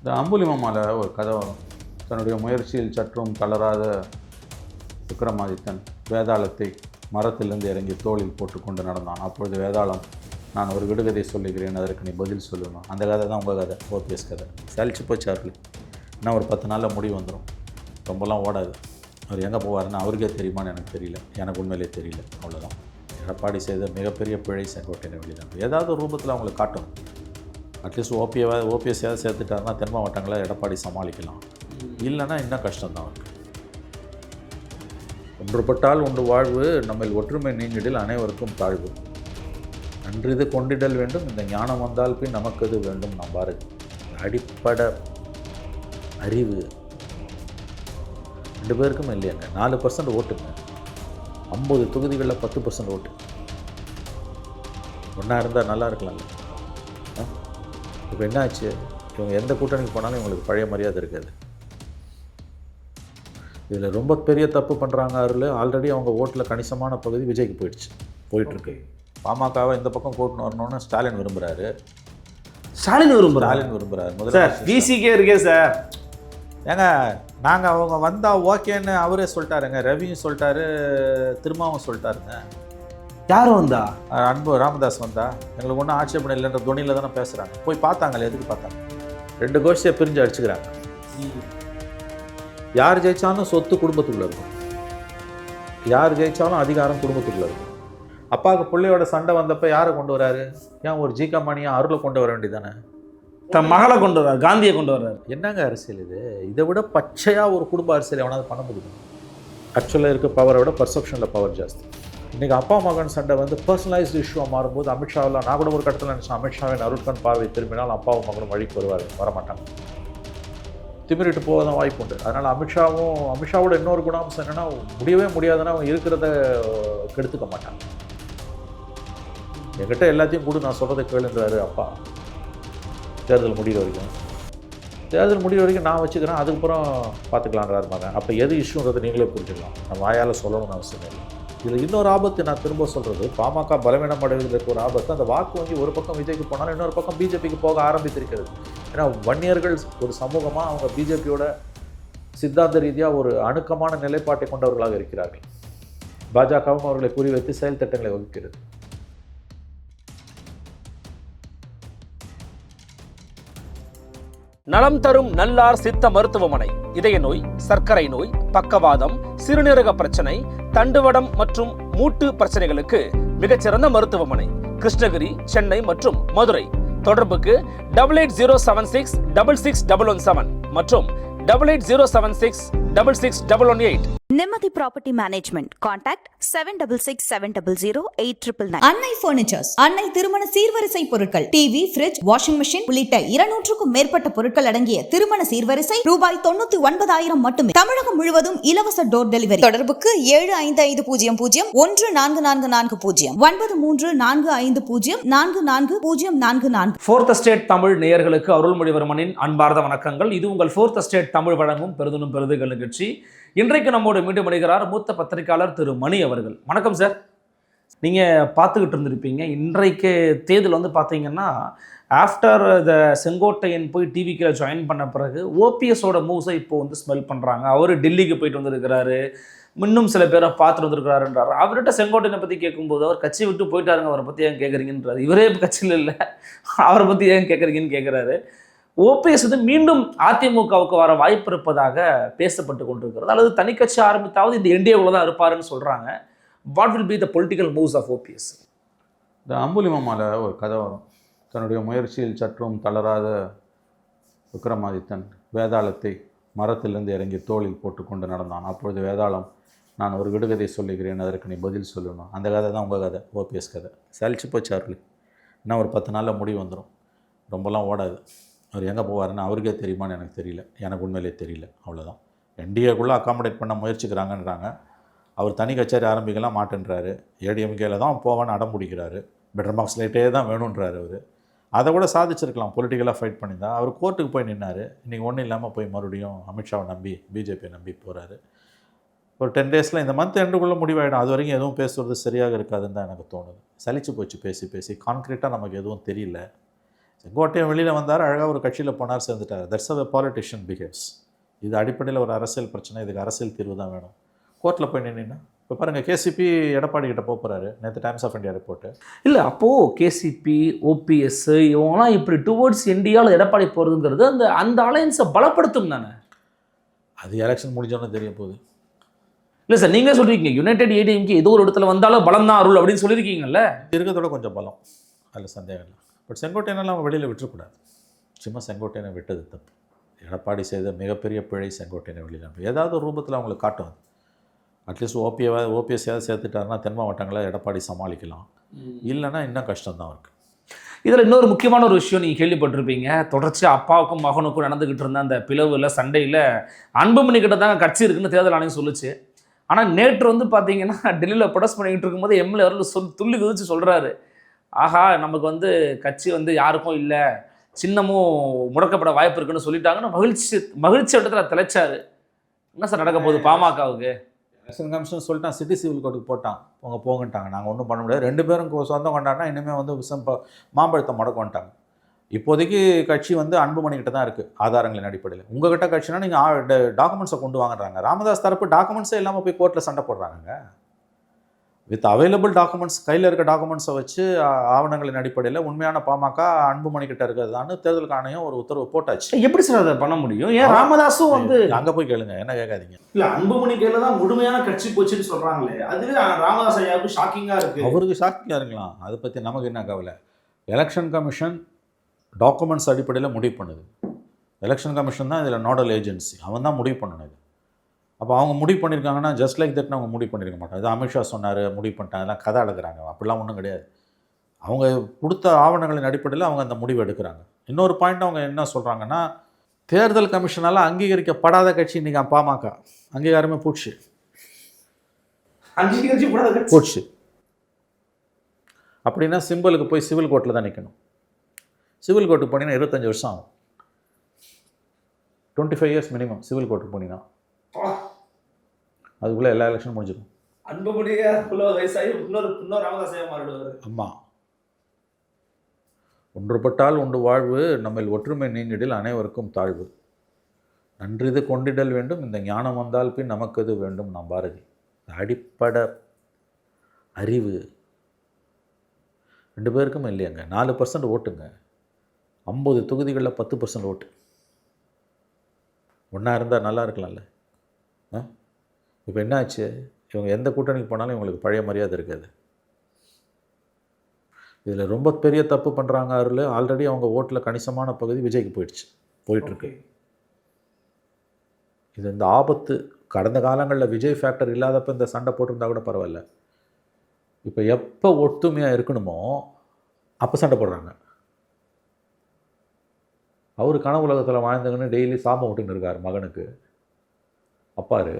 இந்த அம்புலிமாமால ஒரு கதை வரும். தன்னுடைய முயற்சியில் சற்றும் தளராத விக்ரமாதித்தன் வேதாளத்தை மரத்திலிருந்து இறங்கி தோளில் போட்டுக்கொண்டு நடந்தான். அப்பொழுது வேதாளம் நான் ஒரு விடுகதை சொல்லுகிறேன் அதற்கு நீ பதில் சொல்லணும் அந்த கதை தான் உங்கள் கதை ஓபிஎஸ் கதை. சலிச்சு போச்சார்கள் இன்னும் ஒரு பத்து நாளில் முடிவு வந்துடும் ரொம்பலாம் ஓடாது. அவர் எங்கே போவாருன்னு அவருக்கே தெரியுமான்னு எனக்கு தெரியல. எனக்கு உண்மையிலே தெரியல. அவ்வளோதான் எடப்பாடி செய்த மிகப்பெரிய பிழை செங்கோட்டையனை வெளியிடம் ஏதாவது ஒரு ரூபத்தில் அவங்களுக்கு காட்டும் அட்லீஸ்ட் ஓபிஎவா ஓபிஎஸ் ஏதாவது சேர்த்துட்டாருன்னா தென் மாவட்டங்களை எடப்பாடி சமாளிக்கலாம். இல்லைன்னா இன்னும் கஷ்டம்தான் அவருக்கு. ஒன்றுபட்டால் உண்டு வாழ்வு நம்ம ஒற்றுமை நீங்கிடில் அனைவருக்கும் தாழ்வு. நன்றிது கொண்டிடல் வேண்டும் இந்த ஞானம் வந்தால் பின் நமக்கு இது வேண்டும் நம்பாரு அடிப்படை அறிவு. ரெண்டு பேருக்கும் இல்லையாங்க. நாலு பர்சன்ட் ஓட்டுங்க. ஐம்பது தொகுதிகளில் பத்து பர்சன்ட் ஓட்டு. ஒன்றா இருந்தால் நல்லா இருக்கலாம்ல இப்போ என்ன ஆச்சு இவங்க எந்த கூட்டணிக்கு போனாலும் இவங்களுக்கு பழைய மரியாதை இருக்காது. இதில் ரொம்ப பெரிய தப்பு பண்ணுறாங்க அருள். ஆல்ரெடி அவங்க ஓட்டில் கணிசமான பகுதி விஜய்க்கு போயிடுச்சு. போயிட்டுருக்கு. பாமகவை இந்த பக்கம் கூட்டின்னு வரணும்னு ஸ்டாலின் விரும்புகிறாரு ஸ்டாலின் விரும்புகிறார் ஸ்டாலின் விரும்புகிறாரு சார் முதல்ல பிசிக்கே இருக்கே சார். ஏங்க நாங்கள் அவங்க வந்தால் ஓகேன்னு அவரே சொல்லிட்டாருங்க. ரவியும் சொல்லிட்டாரு திருமாவும் சொல்லிட்டாருங்க. யார் வந்தா? அன்பு ராமதாஸ் வந்தா. எங்களுக்கு ஒன்றும் ஆட்சேபணம் இல்லைன்ற துணியில் தானே பேசுகிறாங்க போய் பார்த்தாங்களே எதுக்கு பார்த்தாங்க? ரெண்டு கோஷ்டியை பிரிஞ்சு அடிச்சுக்கிறாங்க. யார் ஜெயிச்சாலும் சொத்து குடும்பத்துக்குள்ள இருக்கும். யார் ஜெயிச்சாலும் அதிகாரம் குடும்பத்துக்குள்ள இருக்கும். அப்பாவுக்கு பிள்ளையோட சண்டை வந்தப்ப யாரை கொண்டு வராரு? ஏன் ஒரு ஜிகா மணியா அருளை கொண்டு வர வேண்டியதானே தன் மகளை கொண்டு வர்றார் காந்தியை கொண்டு வர்றாரு. என்னங்க அரசியல் இது? இதை விட பச்சையாக ஒரு குடும்ப அரசியல் எவனாவது பண்ண முடியும்? ஆக்சுவலாக இருக்க பவரை விட பர்செப்ஷனில் பவர் ஜாஸ்தி. இன்றைக்கி அப்பா மகன் சண்டை வந்து பர்சனலைஸ்டு இஷ்யூவாக மாறும்போது அமித்ஷாவில் நான் கூட ஒரு கட்டத்தில் நினச்சேன் அமித்ஷாவின் அருட்கண் பார்வை திரும்பினால் அப்பாவும் மகனும் வழிக்கு வருவார் வரமாட்டாங்க. திமிரிட்டு போக தான் வாய்ப்பு உண்டு. அதனால் அமித்ஷாவும் அமித்ஷாவோட இன்னொரு குணாம்சம் என்னென்னா முடியவே முடியாதுன்னா அவன் இருக்கிறத கெடுத்துக்க மாட்டான். என்கிட்ட எல்லாத்தையும் கூட நான் சொல்கிறத கேளுங்கிறாரு அப்பா. தேர்தல் முடிகிற வரைக்கும். தேர்தல் முடிகிற வரைக்கும் நான் வச்சுக்கிறேன் அதுக்கப்புறம் பார்த்துக்கலான்றாரு மகன். அப்போ எது இஷ்யூன்றதை நீங்களே புரிஞ்சுக்கலாம். நான் வாயால் சொல்லணும்னு அவசியம் இல்லை. இதில் இன்னொரு ஆபத்து நான் திரும்ப சொல்கிறது பாமக பலவீனம் அடைவதற்கு ஒரு ஆபத்து. அந்த வாக்கு வங்கி ஒரு பக்கம் விஜய்க்கு போனாலும் இன்னொரு பக்கம் பிஜேபிக்கு போக ஆரம்பித்திருக்கிறது. ஏன்னா வன்னியர்கள் ஒரு சமூகமாக அவங்க பிஜேபியோட சித்தாந்த ரீதியாக ஒரு அணுக்கமான நிலைப்பாட்டை கொண்டவர்களாக இருக்கிறார்கள். பாஜகவும் அவர்களை குறிவைத்து செயல் திட்டங்களை வகுக்கிறது. நலம் தரும் நல்லார் சித்த மருத்துவமனை. இதய நோய் சர்க்கரை நோய் பக்கவாதம் சிறுநீரக பிரச்சனை தண்டுவடம் மற்றும் மூட்டு பிரச்சனைகளுக்கு மிகச்சிறந்த மருத்துவமனை கிருஷ்ணகிரி சென்னை மற்றும் மதுரை. தொடர்புக்கு double eight zero seven six double six double one seven மற்றும் double eight zero seven six double six double one eight Nimmathi property management contact seven double six seven double zero eight triple nine Annai furnitures Annai திருமண சீர்வரிசை பொருட்கள் TV fridge washing machine உள்ளிட்ட இருநூற்றுக்கும் மேற்பட்ட பொருட்கள் அடங்கிய திருமண சீர்வரிசை ரூபாய் தொண்ணூத்தி ஒன்பதாயிரம் மட்டுமே. தமிழகம் முழுவதும் இலவச டோர் டெலிவரி தொடர்புக்கு ஏழு ஐந்து ஐந்து பூஜ்ஜியம் பூஜ்ஜியம் ஒன்று நான்கு நான்கு நான்கு பூஜ்ஜியம். ஒன்பது மூன்று நான்கு ஐந்து பூஜ்ஜியம் நான்கு நான்கு பூஜ்ஜியம் நான்கு நான்கு. ஃபோர்த் ஸ்டேட் தமிழ் நேயர்களுக்கு அருள்மொழிவர்மனின் அன்பார்ந்த வணக்கங்கள். இது உங்கள் ஃபோர்த் ஸ்டேட் தமிழ் வழங்கும் பெருதனும் பெருதுகள் நிகழ்ச்சி. இன்றைக்கு நம்மோடு மீண்டும் இணைகிறார் மூத்த பத்திரிகையாளர் திரு மணி அவர்கள். வணக்கம் சார். நீங்கள் பார்த்துக்கிட்டு இருந்திருப்பீங்க. இன்றைக்கு தேர்தல் வந்து பார்த்தீங்கன்னா ஆஃப்டர் த செங்கோட்டையன் போய் டிவிக்கில் ஜாயின் பண்ண பிறகு ஓபிஎஸோட மூவ்ஸை இப்போ வந்து ஸ்மெல் பண்ணுறாங்க அவர் டெல்லிக்கு போயிட்டு வந்திருக்கிறாரு. இன்னும் சில பேரை பார்த்துட்டு வந்திருக்கிறாருன்றார். அவர்கிட்ட செங்கோட்டையனை பற்றி கேட்கும்போது அவர் கட்சி விட்டு போயிட்டாருங்க அவரை பற்றி ஏன் கேட்குறீங்கன்றார். இவரே கட்சியில் இல்லை. அவரை பற்றி ஏன் கேட்குறீங்கன்னு கேட்குறாரு. ஓபிஎஸ் வந்து மீண்டும் அதிமுகவுக்கு வர வாய்ப்பு இருப்பதாக பேசப்பட்டு கொண்டிருக்கிறது. அல்லது தனிக்கட்சி ஆரம்பித்தாவது இந்த என்டிஏவில் தான் இருப்பாருன்னு சொல்கிறாங்க what will be the political moves of OPS இந்த அம்புலிமாமால ஒரு கதை வரும். தன்னுடைய முயற்சியில் சற்றும் தளராத விக்ரமாதித்தன் வேதாளத்தை மரத்திலிருந்து இறங்கி தோளில் போட்டுக்கொண்டு நடந்தான். அப்பொழுது வேதாளம் நான் ஒரு விடுகதை சொல்லுகிறேன் அதற்கு நீ பதில் சொல்லணும் அந்த கதை தான் உங்கள் கதை ஓபிஎஸ் கதை. சலிச்சு போச்சு அருள். இன்னும் ஒரு பத்து நாளில் முடிவு வந்துடும் ரொம்பலாம் ஓடாது. அவர் எங்கே போவாருன்னு அவருக்கே தெரியுமான்னு எனக்கு தெரியல. எனக்கு உண்மையிலே தெரியல. அவ்வளோதான் என்டிஏக்குள்ளே அக்காமடேட் பண்ண முயற்சிக்கிறாங்கன்றாங்க. அவர் தனி கச்சேரி ஆரம்பிக்கலாம் மாட்டேன்றாரு. ஏடிஎம்கேல தான் போவான்னு அடம் பிடிக்கிறாரு. பெட்டர் மார்க்ஸ் லைட்டே தான் வேணுன்றாரு அவர். அதை கூட சாதிச்சிருக்கலாம். பொலிட்டிக்கலாக ஃபைட் பண்ணியிருந்தா. அவர் கோர்ட்டுக்கு போய் நின்னார். இன்றைக்கி ஒன்றும் இல்லாமல் போய் மறுபடியும் அமித்ஷாவை நம்பி பிஜேபியை நம்பி போகிறாரு ஒரு டென் டேஸில் இந்த மந்த் எண்டுக்குள்ளே முடிவாயிடும். அது வரைக்கும் எதுவும் பேசுறது சரியாக இருக்காதுன்னு தான் எனக்கு தோணுது. சலிச்சு போச்சு பேசி பேசி. கான்க்ரீட்டாக நமக்கு எதுவும் தெரியல. செங்கோட்டையன் வெளியில் வந்தார் அழகாக ஒரு கட்சியில் போனார் சேர்ந்துட்டார். தட்ஸ் அ பாலிட்டிஷியன் பிஹேவ்ஸ் இது அடிப்படையில் ஒரு அரசியல் பிரச்சனை இதுக்கு அரசியல் தீர்வு தான் வேணும். கோர்ட்டில் போய் நின்னா இப்போ பாருங்கள் கேசிபி எடப்பாடி கிட்ட போக போகிறாரு நேற்று டைம்ஸ் ஆஃப் இந்தியா ரிப்போர்ட்டு இல்லை அப்போது கேசிபி ஓபிஎஸ் இவங்கலாம் இப்படி டுவோர்ட்ஸ் இந்தியாவில் எடப்பாடி போகிறதுங்கிறது அந்த அந்த அலையன்ஸை பலப்படுத்தும் தானே? அது எலெக்ஷன் முடிஞ்சோன்னு தெரிய போகுது. இல்லை சார் நீங்களே சொல்லியிருக்கீங்க யுனைடெட் ஏடிஎம்கே ஏதோ ஒரு இடத்துல வந்தாலும் பலம் தான் அருள் அப்படின்னு சொல்லியிருக்கீங்கல்ல? இருக்கிறதோட கொஞ்சம் பலம். அதில் சந்தேகம் இல்லை. பட் செங்கோட்டையனெல்லாம் அவன் வெளியில் விட்டுறக்கூடாது. சும்மா செங்கோட்டையனை விட்டது தப்பு. எடப்பாடி செய்த மிகப்பெரிய பிழை செங்கோட்டையனை வெளியில் அனுப்பி. ஏதாவது ஒரு ரூபத்தில் அவங்களுக்கு காட்டும் அது. அட்லீஸ்ட் ஓபிஎவை ஓபிஎஸ்ஸாவது சேர்த்துட்டாருன்னா தென் மாவட்டங்களை எடப்பாடி சமாளிக்கலாம். இல்லைன்னா இன்னும் கஷ்டம் தான் இருக்குது இதில் இன்னொரு முக்கியமான ஒரு விஷயம் நீங்கள் கேள்விப்பட்டிருப்பீங்க. தொடர்ச்சியாக அப்பாவுக்கும் மகனுக்கும் நடந்துக்கிட்டு இருந்த அந்த பிளவில் சண்டையில் அன்புமணி கிட்ட தாங்க கட்சி இருக்குன்னு தேர்தல் ஆணையம் சொல்லுச்சு. ஆனால் நேற்று வந்து பார்த்தீங்கன்னா டெல்லியில் ப்ரொடெஸ்ட் பண்ணிக்கிட்டு இருக்கும்போது எம்எல்ஏ அவர்கள் சொல் துள்ளி குதிச்சு சொல்கிறாரு ஆஹா நமக்கு வந்து கட்சி வந்து யாருக்கும் இல்லை சின்னமும் முடக்கப்பட வாய்ப்பு இருக்குன்னு சொல்லிட்டாங்கன்னு மகிழ்ச்சி மகிழ்ச்சி இடத்துல திளைச்சாரு. என்ன சார் நடக்க போகுது பாமகவுக்கு? எலெக்ஷன் கமிஷன் சொல்லிட்டான் சிட்டி சிவில் கோர்ட்டுக்கு போட்டான். அவங்க போங்கன்ட்டாங்க. நாங்கள் ஒன்றும் பண்ண முடியாது. ரெண்டு பேரும் சொந்தம் கொண்டாடினா இனிமேல் வந்து விஷம் மாம்பழத்தை முடக்கொண்டாங்க இப்போதைக்கு கட்சி வந்து அன்புமணி தான் இருக்குது ஆதாரங்களின் அடிப்படையில். உங்ககிட்ட கட்சினா நீங்கள் டாக்குமெண்ட்ஸை கொண்டு வாங்குறாங்க. ராமதாஸ் தரப்பு டாக்குமெண்ட்ஸே இல்லாமல் போய் கோர்ட்டில் சண்டை போடுறாங்க வித் அவைலபிள் டாக்குமெண்ட்ஸ் கையில் இருக்க டாக்குமெண்ட்ஸை வச்சு ஆவணங்களின் அடிப்படையில் உண்மையான பாமக அன்புமணி கிட்ட இருக்கிறதான்னு தேர்தல் ஆணையம் ஒரு உத்தரவு போட்டாச்சு. எப்படி சார் அதை பண்ண முடியும்? ஏன் ராமதாஸும் வந்து அங்கே போய் கேளுங்க என்ன கேட்காதீங்க. இல்ல அன்புமணி கையில தான் முழுமையான கட்சி போச்சுன்னு சொல்றாங்களே அதுவே ராமதாஸ் ஐயாவுக்கு ஷாக்கிங்கா இருக்கு. அவருக்கு ஷாக்கிங்காக இருக்கலாம். அதை பற்றி நமக்கு என்ன கவலை? எலெக்ஷன் கமிஷன் டாக்குமெண்ட்ஸ் அடிப்படையில் முடிவு பண்ணுது. எலெக்ஷன் கமிஷன் தான் இதில் நோடல் ஏஜென்சி அவன் தான் முடிவு பண்ணணும் இது. அப்போ அவங்க முடிவு பண்ணியிருக்காங்கன்னா ஜஸ்ட் லைக் தட்னு அவங்க முடிவு பண்ணியிருக்க மாட்டாங்க. இது அமித்ஷா சொன்னார் முடிவு பண்ணிட்டாங்க எல்லாம் கதை அழகுறாங்க. அப்படிலாம் ஒன்றும் கிடையாது. அவங்க கொடுத்த ஆவணங்களின் அடிப்படையில் அவங்க அந்த முடிவு எடுக்கிறாங்க. இன்னொரு பாயிண்ட் அவங்க என்ன சொல்கிறாங்கன்னா தேர்தல் கமிஷனால் அங்கீகரிக்கப்படாத கட்சி இன்றைக்கி பாமக. அங்கீகாரமே கட்சி? போச்சு. அப்படின்னா சிம்பிளுக்கு போய் சிவில் கோர்ட்டில் தான் நிற்கணும் சிவில் கோர்ட்டுக்கு போனீங்கன்னா இருபத்தஞ்சி வருஷம் ஆகும். Twenty five years minimum civil கோர்ட்டுக்கு போனீங்கன்னா. அதுக்குள்ளே எல்லா எலெக்ஷனும் முடிஞ்சிடும் அன்புமணியா வயசாகி இன்னொரு இன்னொரு ராமதாஸ் ஐயா மாறிடுவாரு. ஆமாம் ஒன்றுபட்டால் உண்டு வாழ்வு நம்மில் ஒற்றுமை நீங்கிடில் அனைவருக்கும் தாழ்வு. நன்றிது கொண்டிடல் வேண்டும் இந்த ஞானம் வந்தால் பின் நமக்கது வேண்டும் நாம் பாரதி. அடிப்படை அறிவு ரெண்டு பேருக்கும் இல்லையாங்க. நாலு பர்சன்ட் ஓட்டுங்க. ஐம்பது தொகுதிகளில் பத்து பர்சன்ட் ஓட்டு. ஒன்றா இருந்தால் நல்லா இருக்கலாம்ல. ஆ? இப்போ என்னாச்சு? இவங்க எந்த கூட்டணிக்கு போனாலும் இவங்களுக்கு பழைய மரியாதை இருக்காது. இதில் ரொம்ப பெரிய தப்பு பண்ணுறாங்க அருள். ஆல்ரெடி அவங்க ஓட்டில் கணிசமான பகுதி விஜய்க்கு போயிடுச்சு. போயிட்டுருக்கு. இது இந்த ஆபத்து. கடந்த காலங்களில் விஜய் ஃபேக்டர் இல்லாதப்ப இந்த சண்டை போட்டிருந்தா கூட பரவாயில்ல. இப்போ எப்போ ஒத்துமையாக இருக்கணுமோ அப்போ சண்டை போடுறாங்க. அவர் கனவு உலகத்தில் வாழ்ந்துங்கன்னு டெய்லி சாபம் விட்டுன்னு இருக்கார் மகனுக்கு. அப்பாரு.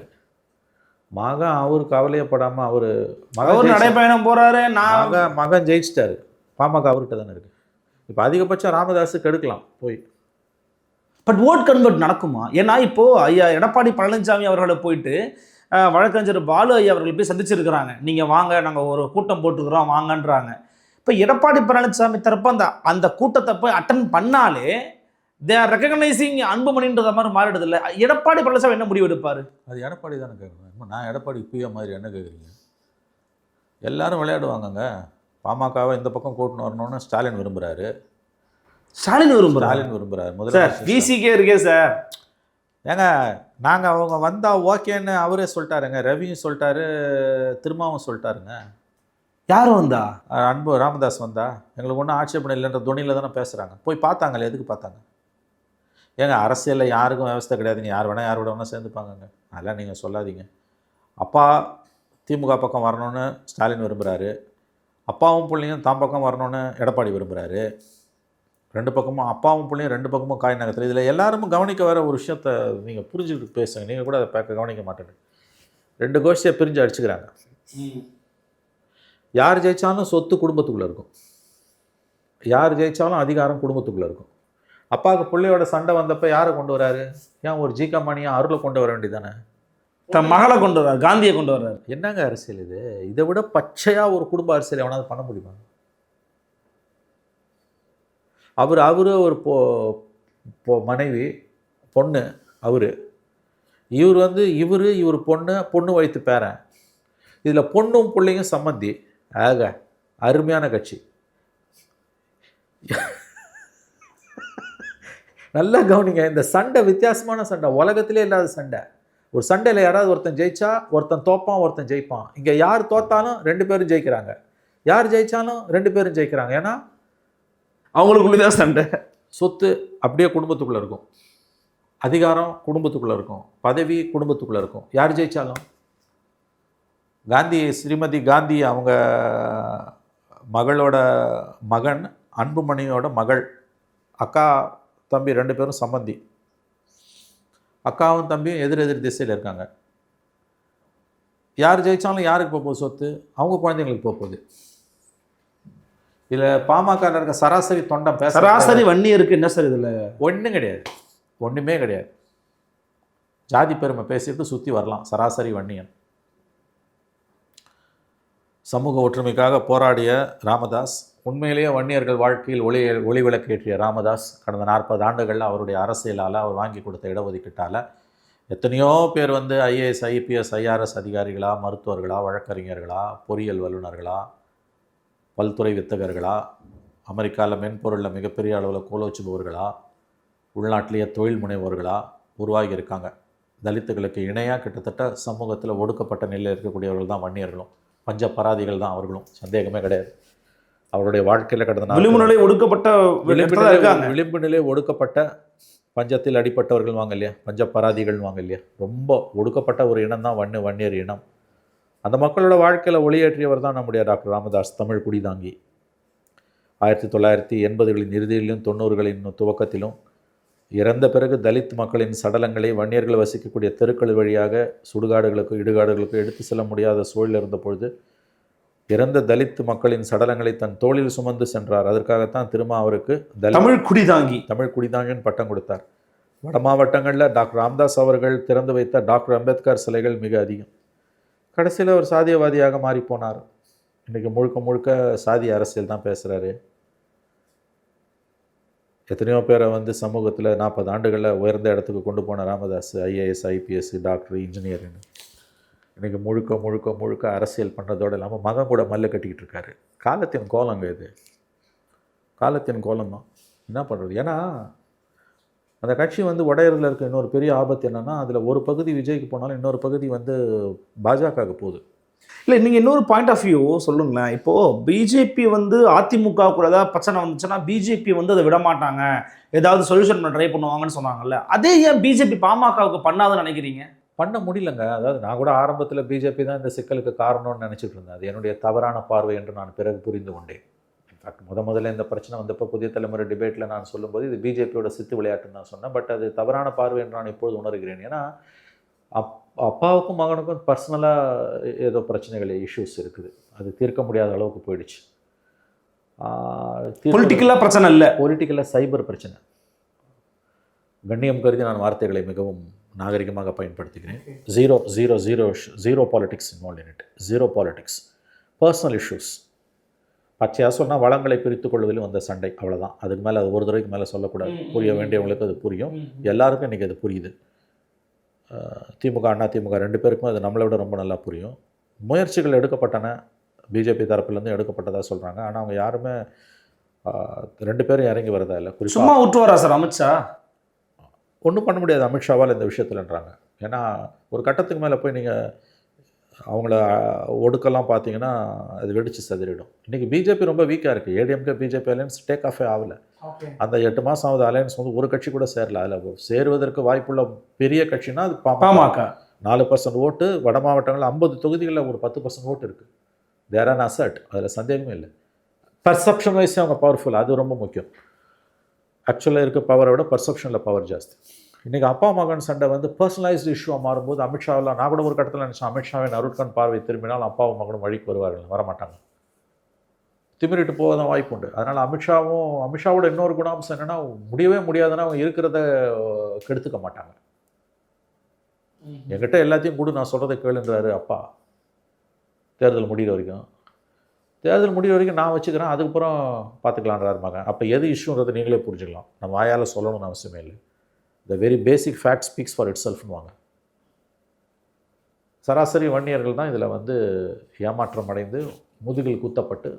மகன் அவர் கவலையப்படாமல் அவர் அவர் நடைப்பயணம் போறாரு நான் மகன் மகன் ஜெயிச்சிட்டாரு. பாமக அவர்கிட்ட தானே இருக்கு. இப்போ அதிகபட்சம் ராமதாஸுக்கு எடுக்கலாம் போய். பட் ஓட் கன்வெர்ட் நடக்குமா? ஏன்னா இப்போ ஐயா எடப்பாடி பழனிசாமி அவர்களை போயிட்டு வழக்கறிஞர் பாலு ஐயா அவர்கள் போய் சந்திச்சிருக்கிறாங்க. நீங்க வாங்க நாங்க ஒரு கூட்டம் போட்டுக்கிறோம் வாங்கன்றாங்க. இப்போ எடப்பாடி பழனிசாமி தரப்பு அந்த அந்த கூட்டத்தை போய் அட்டன் பண்ணாலே தே ஆர் ரெக்கக்னைசிங் அன்புமணின்றத மாதிரி மாறிடுது இல்லை எடப்பாடி பழனிசாமி என்ன முடிவு எடுப்பாரு? அது எடப்பாடி தானே கேட்குறேன் நான் எடப்பாடி பிஏ மாதிரி என்ன கேட்குறீங்க? எல்லாரும் விளையாடுவாங்கங்க. பாமகவை இந்த பக்கம் கூட்டின்னு வரணும்னு ஸ்டாலின் விரும்புகிறாரு ஸ்டாலின் விரும்புறாரு? ஸ்டாலின் விரும்புகிறார் முதல்ல பிசிக்கே இருக்கே சார். ஏங்க நாங்கள் அவங்க வந்தால் ஓகேன்னு அவரே சொல்லிட்டாருங்க. ரவியும் சொல்லிட்டாரு திருமாவும் சொல்லிட்டாருங்க. யார் வந்தா? அன்பு ராமதாஸ் வந்தா. எங்களுக்கு ஒன்றும் ஆட்சேபணம் இல்லைன்ற துணியில் தானே பேசுகிறாங்க போய் பார்த்தாங்களே எதுக்கு பார்த்தாங்க? ஏங்க அரசியலில் யாருக்கும் விவஸ்தை கிடையாதுங்க யார் வேணால் யார் விட வேணால் சேர்ந்துப்பாங்கங்க. அதெல்லாம் நீங்கள் சொல்லாதீங்க. அப்பா திமுக பக்கம் வரணும்னு ஸ்டாலின் விரும்புகிறாரு அப்பாவும் பிள்ளையும் தாம் பக்கம் வரணும்னு எடப்பாடி விரும்புகிறாரு ரெண்டு பக்கமும் அப்பாவும் பிள்ளையும் ரெண்டு பக்கமும் காய் நகர்த்தல் இதில் எல்லாரும் கவனிக்க வர ஒரு விஷயத்த நீங்கள் புரிஞ்சுக்கிட்டு பேசுங்க. நீங்கள் கூட அதை பார்க்க கவனிக்க மாட்டேங்க ரெண்டு கோஷ்டியை பிரிஞ்சு அடிச்சுக்கிறாங்க. யார் ஜெயித்தாலும் சொத்து குடும்பத்துக்குள்ளே இருக்கும். யார் ஜெயித்தாலும் அதிகாரம் குடும்பத்துக்குள்ளே இருக்கும். அப்பாவுக்கு பிள்ளையோட சண்டை வந்தப்போ யாரை கொண்டு வராரு? ஏன் ஒரு ஜிகா மணியா அருளை கொண்டு வர வேண்டியதானே தன் மகளை கொண்டு வர்றாரு காந்தியை கொண்டு வர்றாரு. என்னங்க அரசியல் இது? இதை விட பச்சையாக ஒரு குடும்ப அரசியல் எவனாவது பண்ண முடியுமா? அவர் அவரு ஒரு பொ மனைவி பொண்ணு அவர். இவர் வந்து இவர் இவர் பொண்ணு பொண்ணு வயிற்று பேரன். இதில் பொண்ணும் பிள்ளையும் சம்மந்தி ஆக அருமையான கட்சி. நல்லா கவனிங்க இந்த சண்டை வித்தியாசமான சண்டை உலகத்திலே இல்லாத சண்டை. ஒரு சண்டையில் யாராவது ஒருத்தன் ஜெயிச்சா ஒருத்தன் தோப்பான் ஒருத்தன் ஜெயிப்பான். இங்கே யார் தோத்தாலும் ரெண்டு பேரும் ஜெயிக்கிறாங்க. யார் ஜெயிச்சாலும் ரெண்டு பேரும் ஜெயிக்கிறாங்க. ஏன்னா அவங்களுக்குள்ளதான் சண்டை. சொத்து அப்படியே குடும்பத்துக்குள்ளே இருக்கும். அதிகாரம் குடும்பத்துக்குள்ளே இருக்கும். பதவி குடும்பத்துக்குள்ளே இருக்கும். யார் ஜெயிச்சாலும்? காந்தி ஸ்ரீமதி காந்தி அவங்க மகளோட மகன் அன்புமணியோட மகள் அக்கா தம்பி ரெண்டு பேரும் சம்பந்தி. அக்காவும் தம்பியும் எதிர் எதிர் திசையில் இருக்காங்க. யார் ஜெயிச்சாலும் யாருக்கு போக போகுது சொத்து? அவங்க குழந்தைங்களுக்கு போக போகுது. இதில் பாமக இருக்க சராசரி தொண்டம் பேச சராசரி வன்னி இருக்கு என்ன சார் இதுல? ஒன்றும் கிடையாது. ஒன்றுமே கிடையாது. ஜாதி பெருமை பேசிட்டு சுற்றி வரலாம். சராசரி வன்னியன். சமூக ஒற்றுமைக்காக போராடிய ராமதாஸ் உண்மையிலேயே வன்னியர்கள் வாழ்க்கையில் ஒளி ஒளி விளக்கேற்றிய ராமதாஸ் கடந்த நாற்பது ஆண்டுகளில் அவருடைய அரசியலால் அவர் வாங்கி கொடுத்த இடஒதுக்கீட்டால் எத்தனையோ பேர் வந்து ஐஏஎஸ் ஐபிஎஸ் ஐஆர்எஸ் அதிகாரிகளா மருத்துவர்களா வழக்கறிஞர்களா பொறியியல் வல்லுநர்களா பல்துறை வித்தகர்களா அமெரிக்காவில் மென்பொருளில் மிகப்பெரிய அளவில் கோலோச்சுபவர்களா உள்நாட்டிலேயே தொழில் முனைவோர்களாக உருவாகி இருக்காங்க. தலித்துகளுக்கு இணையாக கிட்டத்தட்ட சமூகத்தில் ஒடுக்கப்பட்ட நிலையில் இருக்கக்கூடியவர்கள் தான் வன்னியர்களும். பஞ்ச பராதிகள் தான் அவர்களும். சந்தேகமே கிடையாது. அவருடைய வாழ்க்கையில் கடந்த விளிம்பு நிலை ஒடுக்கப்பட்ட நிலை விளிம்பு நிலை ஒடுக்கப்பட்ட பஞ்சத்தில் அடிப்பட்டவர்கள் வாங்க இல்லையா? பஞ்ச பராதிகள் வாங்க இல்லையா? ரொம்ப ஒடுக்கப்பட்ட ஒரு இனம் தான் வன்னு வன்னியர் இனம். அந்த மக்களோட வாழ்க்கையில் ஒளியேற்றியவர் தான் நம்முடைய டாக்டர் ராமதாஸ் தமிழ் குடிதாங்கி. ஆயிரத்தி தொள்ளாயிரத்தி எண்பதுகளின் இறுதியிலும் தொண்ணூறுகளின் துவக்கத்திலும் இறந்த பிறகு தலித் மக்களின் சடலங்களை வன்னியர்கள் வசிக்கக்கூடிய தெருக்கள் வழியாக சுடுகாடுகளுக்கு இடுகாடுகளுக்கு எடுத்து செல்ல முடியாத சூழல் இருந்த பொழுது இறந்த தலித் மக்களின் சடலங்களை தன் தோளில் சுமந்து சென்றார். அதற்காகத்தான் திரும்ப அவருக்கு தமிழ் குடிதாங்கி. தமிழ் குடிதாங்கன்னு பட்டம் கொடுத்தார். வட மாவட்டங்களில் டாக்டர் ராமதாஸ் அவர்கள் திறந்து வைத்த டாக்டர் அம்பேத்கர் சிலைகள் மிக அதிகம். கடைசியில் ஒரு சாதியவாதியாக மாறி போனார். இன்றைக்கி முழுக்க முழுக்க சாதி அரசியல் தான் பேசுகிறாரு எத்தனையோ பேரை வந்து சமூகத்தில் நாற்பது ஆண்டுகளில் உயர்ந்த இடத்துக்கு கொண்டு போன ராமதாஸ் ஐஏஎஸ் ஐபிஎஸ் டாக்டர் இன்ஜினியர்னு. இன்றைக்கி முழுக்க முழுக்க முழுக்க அரசியல் பண்ணுறதோடு இல்லாமல் மகன் கூட மல்ல கட்டிக்கிட்டு இருக்காரு. காலத்தின் கோலங்க இது. காலத்தின் கோலம் தான். என்ன பண்ணுறது ஏன்னா அந்த கட்சி வந்து உடையறதுல இருக்க இன்னொரு பெரிய ஆபத்து என்னென்னா அதில் ஒரு பகுதி விஜய்க்கு போனாலும் இன்னொரு பகுதி வந்து பாஜகவுக்கு போகுது. இல்லை நீங்கள் இன்னொரு பாயிண்ட் ஆஃப் வியூ சொல்லுங்களேன். இப்போது பிஜேபி வந்து அதிமுக கூட ஏதாவது பிரச்சனை வந்துச்சுன்னா பிஜேபி வந்து அதை விட மாட்டாங்க ஏதாவது சொல்யூஷன் பண்ண ட்ரை பண்ணுவாங்கன்னு சொன்னாங்கல்ல. அதே ஏன் பிஜேபி பாமகவுக்கு பண்ணாதுன்னு நினைக்கிறீங்க? பண்ண முடியலங்க. அதாவது நான் கூட ஆரம்பத்தில் பிஜேபி தான் இந்த சிக்கலுக்கு காரணம்னு நினச்சிட்டு இருந்தேன். அது என்னுடைய தவறான பார்வை என்று நான் பிறகு புரிந்து கொண்டேன். இன்ஃபேக்ட் முத முதல்ல இந்த பிரச்சனை வந்தப்போ புதிய தலைமுறை டிபேட்டில் நான் சொல்லும்போது இது பிஜேபியோட சித்து விளையாட்டுன்னு நான் சொன்னேன். பட் அது தவறான பார்வை என்று நான் இப்பொழுது உணர்கிறேன். ஏன்னா அப் அப்பாவுக்கும் மகனுக்கும் பர்சனலாக ஏதோ பிரச்சனைகள் இஷ்யூஸ் இருக்குது. அது தீர்க்க முடியாத அளவுக்கு போயிடுச்சு. பொலிட்டிக்கலாக பிரச்சனை இல்லை. பொலிட்டிக்கலாக சைபர் பிரச்சனை. கண்ணியம் கருதி நான் வார்த்தைகளை மிகவும் நாகரிகமாக பயன்படுத்துகிறேன். Zero zero zero zero politics involve in it zero politics personal issues பச்சையாக சொன்னால் வளங்களை பிரித்து கொள்வதிலும் வந்த சண்டை. அவ்வளவுதான். அதுக்கு மேலே அது ஒரு தடவைக்கு மேலே சொல்லக்கூடாது. புரிய வேண்டியவங்களுக்கு அது புரியும். எல்லாருக்கும் இன்றைக்கி அது புரியுது. திமுக அண்ணா திமுக ரெண்டு பேருக்கும் அது நம்மளை விட ரொம்ப நல்லா புரியும். முயற்சிகள் எடுக்கப்பட்டன. பிஜேபி தரப்புலேருந்து எடுக்கப்பட்டதாக சொல்கிறாங்க ஆனால் அவங்க யாருமே ரெண்டு பேரும் இறங்கி வரதா இல்லை. சும்மா விட்டுவாரா சார் அமித்ஷா? ஒன்றும் பண்ண முடியாது அமித்ஷாவால் இந்த விஷயத்துலன்றாங்க. ஏன்னா ஒரு கட்டத்துக்கு மேலே போய் நீங்கள் அவங்கள ஒடுக்கெல்லாம் பார்த்தீங்கன்னா அது வெடிச்சு சதுரிடும் இன்றைக்கி பிஜேபி ரொம்ப வீக்காக இருக்குது ஏடிஎம்கே பிஜேபி அலையன்ஸ் டேக் ஆஃபே ஆகல. அந்த எட்டு மாதம் ஆகுது அலையன்ஸ் வந்து ஒரு கட்சி கூட சேரல. அதில் சேருவதற்கு வாய்ப்புள்ள பெரிய கட்சினா அது பாமக. பாமக. நாலு பர்சன்ட் ஓட்டு வட மாவட்டங்களில் ஐம்பது தொகுதிகளில் ஒரு பத்து பர்சன்ட் ஓட்டு இருக்குது தேர் ஆன் அசட் அதில் சந்தேகமே இல்லை. பர்செப்ஷன் வைஸ் அவங்க பவர்ஃபுல் அது ரொம்ப முக்கியம். ஆக்சுவலாக இருக்க பவரை விட பர்செப்ஷனில் பவர் ஜாஸ்தி. இன்றைக்கி அப்பா மகன் சண்டை வந்து பர்சனலைஸ்டு இஷ்யூவாக மாறும்போது அமித்ஷாவெல்லாம் நான் கூட ஒரு கட்டத்தில் நினச்சேன் அமித்ஷாவின் அருட்கண் பார்வை திரும்பினால் அப்பாவும் மகனும் வழிக்கு வருவார்கள் வரமாட்டாங்க. திமிரிட்டு போக தான் வாய்ப்பு உண்டு. அதனால் அமித்ஷாவும் அமித்ஷாவோட இன்னொரு குணாம்சம் என்னென்னா முடியவே முடியாதுன்னா அவங்க இருக்கிறத கெடுத்துக்க மாட்டாங்க. என்கிட்ட எல்லாத்தையும் கொடு நான் சொல்கிறத கேளுன்றாரு அப்பா. தேர்தல் முடிகிற வரைக்கும். தேர்தல் முடிவு வரைக்கும் நான் வச்சுக்கிறேன் அதுக்கப்புறம் பார்த்துக்கலான்றாரு மகன். அப்போ எது இஷ்யூன்றது நீங்களே புரிஞ்சுக்கலாம். நம்ம வாயால் சொல்லணும்னு அவசியமே இல்லை. The very basic fact speaks for it செல்ஃப்னுவாங்க சராசரி வன்னியர்கள் தான் இதில் வந்து ஏமாற்றம் அடைந்து முதுகில் குத்தப்பட்டு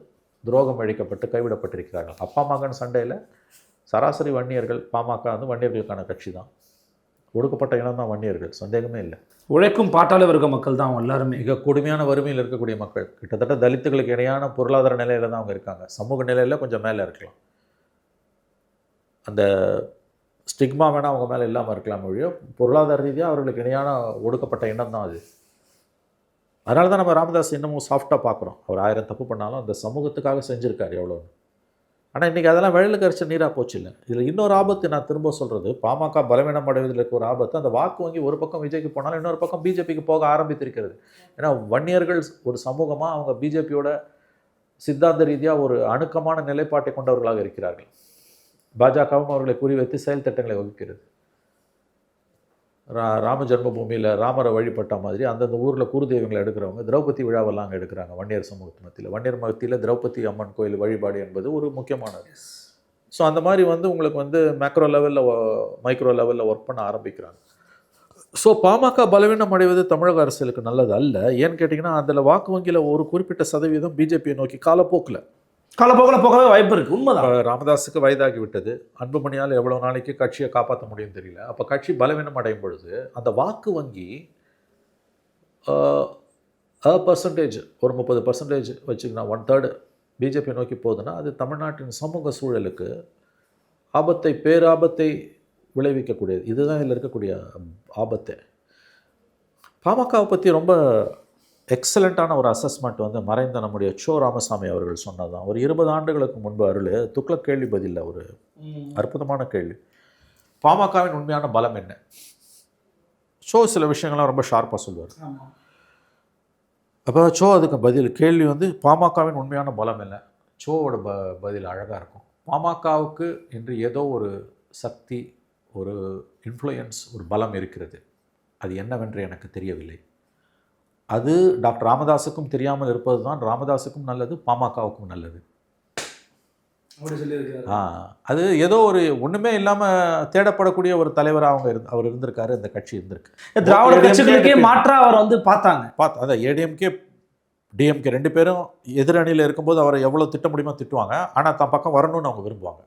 துரோகம் அழிக்கப்பட்டு கைவிடப்பட்டிருக்கிறார்கள். அப்பா மகன் சண்டையில் சராசரி வன்னியர்கள் பாமக வந்து வன்னியர்களுக்கான கட்சி தான். ஒடுக்கப்பட்ட இனம் தான் வன்னியர்கள். சந்தேகமே இல்லை. உழைக்கும் பாட்டாளி வர்க்க மக்கள் தான் எல்லாருமே. மிக கொடுமையான வறுமையில் இருக்கக்கூடிய மக்கள். கிட்டத்தட்ட தலித்துகளுக்கு இணையான பொருளாதார நிலையில் தான் அவங்க இருக்காங்க. சமூக நிலையில் கொஞ்சம் மேலே இருக்கலாம். அந்த ஸ்டிக்மா வேணால் அவங்க மேலே இல்லாமல் இருக்கலாம் ஒழிய பொருளாதார ரீதியாக அவர்களுக்கு இணையான ஒடுக்கப்பட்ட இனம் தான் அது. அதனால தான் நம்ம ராமதாஸ் இன்னமும் சாஃப்டாக பார்க்குறோம். அவர் ஆயிரம் தப்பு பண்ணாலும் அந்த சமூகத்துக்காக செஞ்சுருக்காரு எவ்வளோ ஆனால் இன்றைக்கி அதெல்லாம் வெள்ளலுக்கு கரைச்ச நீராக போச்சு இல்லை இதில் இன்னொரு ஆபத்து நான் திரும்ப சொல்கிறது பாமக பலவீனம் அடைவதில் இருக்க ஒரு ஆபத்து அந்த வாக்கு வங்கி ஒரு பக்கம் விஜய்க்கு போனாலும் இன்னொரு பக்கம் பிஜேபிக்கு போக ஆரம்பித்திருக்கிறது. ஏன்னா வன்னியர்கள் ஒரு சமூகமாக அவங்க பிஜேபியோட சித்தாந்த ரீதியாக ஒரு அணுக்கமான நிலைப்பாட்டை கொண்டவர்களாக இருக்கிறார்கள். பாஜகவும் அவர்களை குறிவைத்து செயல் திட்டங்களை வகுக்கிறது. ரா ராம ஜென்மபூமியில் ராமரை வழிபட்ட மாதிரி அந்தந்த ஊரில் குருதெய்வங்களை எடுக்கிறவங்க திரௌபதி விழாவெல்லாம் அங்கே எடுக்கிறாங்க வன்னியர் சமூகத்து மத்தியில் வன்னியர் மத்தியில் திரௌபதி அம்மன் கோயில் வழிபாடு என்பது ஒரு முக்கியமானது. ஸோ அந்த மாதிரி வந்து உங்களுக்கு வந்து மேக்ரோ லெவலில் மைக்ரோ லெவலில் ஒர்க் பண்ண ஆரம்பிக்கிறாங்க. ஸோ பாமக பலவீனம் அடைவது தமிழக அரசியலுக்கு நல்லது அல்ல. ஏன்னு கேட்டிங்கன்னா அதில் வாக்கு வங்கியில் ஒரு குறிப்பிட்ட சதவீதம் பிஜேபியை நோக்கி காலப்போக்கில். காலப்போக்கில் போகவே வாய்ப்பு இருக்குது உண்மைதான். ராமதாஸுக்கு வயதாகி விட்டது அன்புமணியால் எவ்வளோ நாளைக்கு கட்சியை காப்பாற்ற முடியும் தெரியல. அப்போ கட்சி பலவீனம் அடையும் பொழுது அந்த வாக்கு வங்கி அ பர்சன்டேஜ் ஒரு முப்பது பர்சன்டேஜ் வச்சுக்கினா ஒன் தேர்டு பிஜேபி நோக்கி போகுதுன்னா அது தமிழ்நாட்டின் சமூக சூழலுக்கு ஆபத்தை பேராபத்தை விளைவிக்கக்கூடியது. இதுதான் இதில் இருக்கக்கூடிய ஆபத்தை. பாமகவை பற்றி ரொம்ப எக்ஸலண்ட்டான ஒரு அசஸ்மெண்ட் வந்து மறைந்த நம்முடைய சோ ராமசாமி அவர்கள் சொன்னதுதான். ஒரு இருபது ஆண்டுகளுக்கு முன்பு அருள் துக்ளக் கேள்வி பதில்ல ஒரு அற்புதமான கேள்வி. பாமகவின் உண்மையான பலம் என்ன? சோ சில விஷயங்கள்லாம் ரொம்ப ஷார்ப்பாக சொல்லுவார். அப்போ சோ அதுக்கு பதில் கேள்வி வந்து பாமகவின் உண்மையான பலம் என்ன? சோவோட ப பதில் அழகாக இருக்கும். பாமகவுக்கு இன்று ஏதோ ஒரு சக்தி ஒரு இன்ஃப்ளூயன்ஸ் ஒரு பலம் இருக்கிறது. அது என்னவென்று எனக்கு தெரியவில்லை. அது டாக்டர் ராமதாஸுக்கும் தெரியாமல் இருப்பது தான் ராமதாஸுக்கும் நல்லது பாமகவுக்கும் நல்லது ஆ அது ஏதோ ஒரு ஒன்றுமே இல்லாமல் தேடப்படக்கூடிய ஒரு தலைவராக அவங்க இருந்து அவர் இருந்திருக்காரு இந்த கட்சி இருந்திருக்கு திராவிட கட்சிகளுக்கே மாற்றா அவர் வந்து பார்த்தாங்க பார்த்து அதான் ஏடிஎம்கே டிஎம்கே ரெண்டு பேரும் எதிரணியில் இருக்கும்போது அவரை எவ்வளோ திட்ட முடியுமோ திட்டுவாங்க ஆனால் தன் பக்கம் வரணும்னு அவங்க விரும்புவாங்க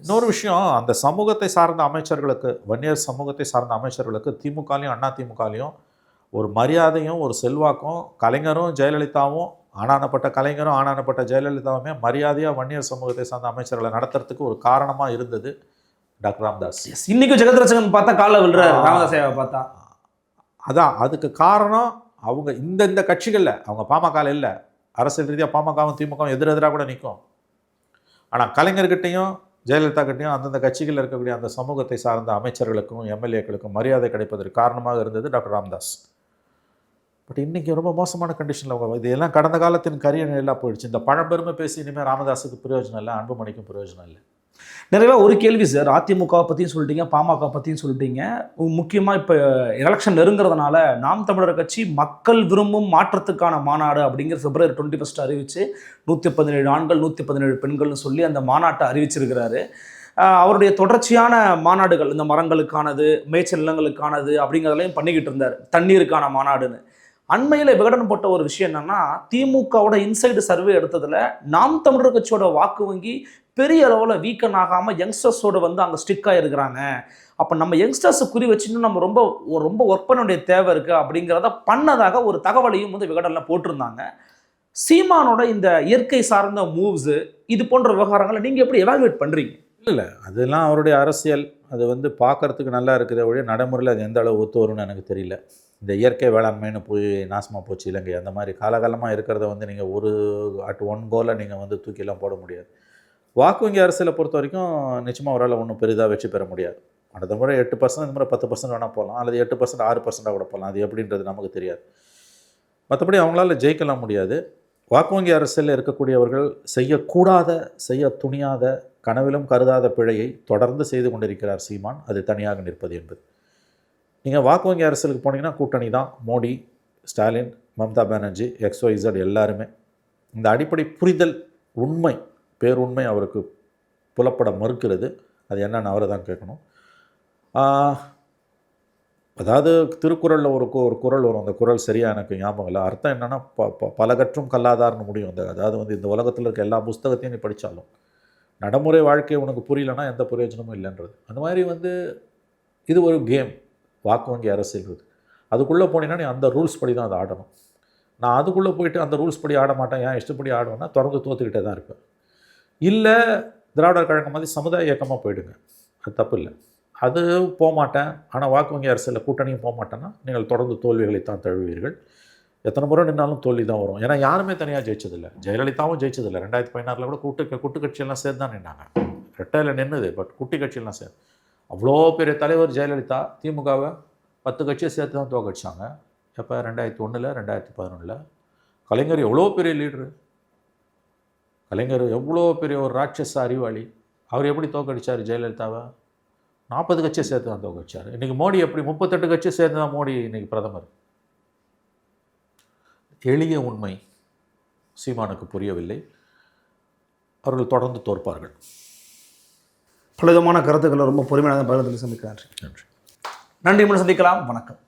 இன்னொரு விஷயம் அந்த சமூகத்தை சார்ந்த அமைச்சர்களுக்கு வன்னியர் சமூகத்தை சார்ந்த அமைச்சர்களுக்கு திமுகலையும் அண்ணா திமுகலையும் ஒரு மரியாதையும் ஒரு செல்வாக்கும் கலைஞரும் ஜெயலலிதாவும் ஆனானப்பட்ட கலைஞரும் ஆனானப்பட்ட ஜெயலலிதாவுமே மரியாதையாக வன்னியர் சமூகத்தை சார்ந்த அமைச்சர்களை நடத்துறதுக்கு ஒரு காரணமாக இருந்தது டாக்டர் ராம்தாஸ். இன்னைக்கு ஜெகத்ரட்சகன் பார்த்தா காலில் விழுறாரு. ராமதாசேவை பார்த்தா. அதான் அதுக்கு காரணம் அவங்க இந்த இந்த கட்சிகளில் அவங்க பாமகவில் இல்லை. அரசியல் ரீதியாக பாமகவும் திமுகவும் எதிரெதிராக கூட நிற்கும் ஆனால் கலைஞர்கிட்டையும் ஜெயலலிதா கிட்டையும் அந்தந்த கட்சிகளில் இருக்கக்கூடிய அந்த சமூகத்தை சார்ந்த அமைச்சர்களுக்கும் எம்எல்ஏக்களுக்கும் மரியாதை கிடைப்பதற்கு காரணமாக இருந்தது டாக்டர் ராம்தாஸ். பட் இன்றைக்கி ரொம்ப மோசமான கண்டிஷனில் அவங்க இது எல்லாம் கடந்த காலத்தின் கரிய நிலையெல்லாம் போயிடுச்சு. இந்த பழம்பெருமை பேசி இனிமேல் ராமதாஸுக்கு பிரயோஜனம் இல்லை அன்புமணிக்கும் பிரயோஜனம் இல்லை. நிறைய ஒரு கேள்வி சார் அதிமுக பற்றியும் சொல்லிட்டீங்க பாமக பற்றியும் சொல்லிட்டீங்க. முக்கியமாக இப்போ எலெக்ஷன் நெருங்குறதுனால நாம் தமிழர் கட்சி மக்கள் விரும்பும் மாற்றத்துக்கான மாநாடு அப்படிங்கிற பிப்ரவரி டுவெண்ட்டி ஃபஸ்ட் அறிவித்து நூற்றி பதினேழு ஆண்கள் நூற்றி பதினேழு பெண்கள்னு சொல்லி அந்த மாநாட்டை அறிவிச்சிருக்கிறாரு. அவருடைய தொடர்ச்சியான மாநாடுகள் இந்த மரங்களுக்கானது மேய்ச்சல் நிலங்களுக்கானது அப்படிங்கிறதெல்லாம் பண்ணிக்கிட்டு இருந்தார் தண்ணீருக்கான மாநாடுன்னு. அண்மையில் விகடன் போட்ட ஒரு விஷயம் என்னன்னா திமுகவோட இன்சைடு சர்வே எடுத்ததில் நாம் தமிழர் கட்சியோட வாக்கு வங்கி பெரிய அளவில் வீக்கன் ஆகாமல் யங்ஸ்டர்ஸோட வந்து அங்கே ஸ்டிக்காக இருக்கிறாங்க அப்போ நம்ம யங்ஸ்டர்ஸை குறி வச்சுன்னு நம்ம ரொம்ப ரொம்ப ஒர்க் பண்ண வேண்டிய தேவை இருக்குது அப்படிங்கிறத பண்ணதாக ஒரு தகவலையும் வந்து விகடனில் போட்டிருந்தாங்க. சீமானோட இந்த இயற்கை சார்ந்த மூவ்ஸு இது போன்ற விவகாரங்களை நீங்கள் எப்படி எவாலுவேட் பண்ணுறீங்க இல்லை அதெல்லாம் அவருடைய அரசியல். அது வந்து பார்க்கறதுக்கு நல்லா இருக்குது ஒழிய நடைமுறையில் அது எந்த அளவு ஒத்து வரும்னு எனக்கு தெரியல. இந்த இயற்கை வேளாண்மைன்னு போய் நாசமாக போச்சு இலங்கை அந்த மாதிரி காலகாலமாக இருக்கிறத வந்து நீங்கள் ஒரு அட் ஒன் கோலில் நீங்கள் வந்து தூக்கிலாம் போட முடியாது. வாக்கு வங்கி அரசியலை பொறுத்த வரைக்கும் நிச்சயமாக அவரால் ஒன்றும் பெரிதாக வெற்றி பெற முடியாது. அடுத்த முறை எட்டு பர்சன்ட் இந்த முறை பத்து பர்சன்ட் வேணால் போகலாம் அல்லது எட்டு பர்சன்ட் ஆறு பர்சன்டாக கூட போகலாம் அது எப்படின்றது நமக்கு தெரியாது. மற்றபடி அவங்களால ஜெயிக்கலாம் முடியாது. வாக்கு வங்கி அரசியலில் இருக்கக்கூடியவர்கள் செய்யக்கூடாத செய்ய துணியாத கனவிலும் கருதாத பிழையை தொடர்ந்து செய்து கொண்டிருக்கிறார் சீமான். அது தனியாக நிற்பது என்பது. நீங்கள் வாக்கு வங்கி அரசியலுக்கு போனீங்கன்னா கூட்டணி தான். மோடி ஸ்டாலின் மம்தா பானர்ஜி எக்ஸ்ஒய்சட் எல்லாருமே. இந்த அடிப்படை புரிதல் உண்மை பேருண்மை அவருக்கு புலப்பட மறுக்கிறது. அது என்னன்னு அவரை தான் கேட்கணும். அதாவது திருக்குறளில் ஒரு ஒரு குறள் வரும். அந்த குறள் சரியாக எனக்கு ஞாபகம் இல்லை. அர்த்தம் என்னென்னா ப ப- பலகற்றும் கல்லாதார்னு முடியும். அந்த அதாவது வந்து இந்த உலகத்தில் இருக்க எல்லா புஸ்தகத்தையும் நீ படித்தாலும் நடைமுறை வாழ்க்கை உனக்கு புரியலன்னா எந்த பிரயோஜனமும் இல்லைன்றது. அந்த மாதிரி வந்து இது ஒரு கேம். வாக்கு வங்கி அரசியல் அதுக்குள்ளே போனீங்கன்னா நீ அந்த ரூல்ஸ் படி தான் அதை ஆடணும். நான் அதுக்குள்ளே போயிட்டு அந்த ரூல்ஸ் படி ஆட மாட்டேன் ஏன் இஷ்டப்படி ஆடுவேன்னா தொடர்ந்து தோத்துக்கிட்டே தான் இருப்பேன். இல்லை திராவிடர் கழகம் மாதிரி சமுதாய இயக்கமாக போயிடுங்க. அது தப்பு இல்லை. அது போக மாட்டேன் ஆனால் வாக்கு வங்கி அரசியலில் கூட்டணியும் போக மாட்டேன்னா நீங்கள் தொடர்ந்து தோல்விகளை தான் தழுவீர்கள் எத்தனை முறை நின்னாலும் தோல்வி தான் வரும். ஏன்னா யாருமே தனியாக ஜெயிச்சதில்லை. ஜெயலலிதாவும் ஜெயிச்சதில்லை. ரெண்டாயிரத்தி பதினாறில் கூட கூட்டு கூட்டு கட்சியெல்லாம் சேர்ந்து தான் நின்னாங்க. ரெட்டையில் நின்றுது பட் குட்டி கட்சியெல்லாம் சேர்ந்து. அவ்வளோ பெரிய தலைவர் ஜெயலலிதா திமுகவை பத்து கட்சியை சேர்த்து தான் தோக்கடிச்சாங்க. எப்போ? ரெண்டாயிரத்தி ஒன்றில் ரெண்டாயிரத்தி பதினொன்றில் கலைஞர் எவ்வளோ பெரிய லீடரு கலைஞர் எவ்வளோ பெரிய ஒரு ராட்சச அறிவாளி? அவர் எப்படி தோக்கடிச்சார் ஜெயலலிதாவை? நாற்பது கட்சியை சேர்த்து தான் தோக்கடிச்சார். இன்றைக்கி மோடி எப்படி முப்பத்தெட்டு கட்சியை சேர்த்து தான் மோடி இன்றைக்கி பிரதமர்? எளிய உண்மை சீமானுக்கு புரியவில்லை. அவர்கள் தொடர்ந்து தோற்பார்கள். பல விதமான கருத்துக்களை ரொம்ப பொறுமையான பகிர்ந்து சந்திக்கிறார் நன்றி. நன்றி. மீண்டும் சந்திக்கலாம். வணக்கம்.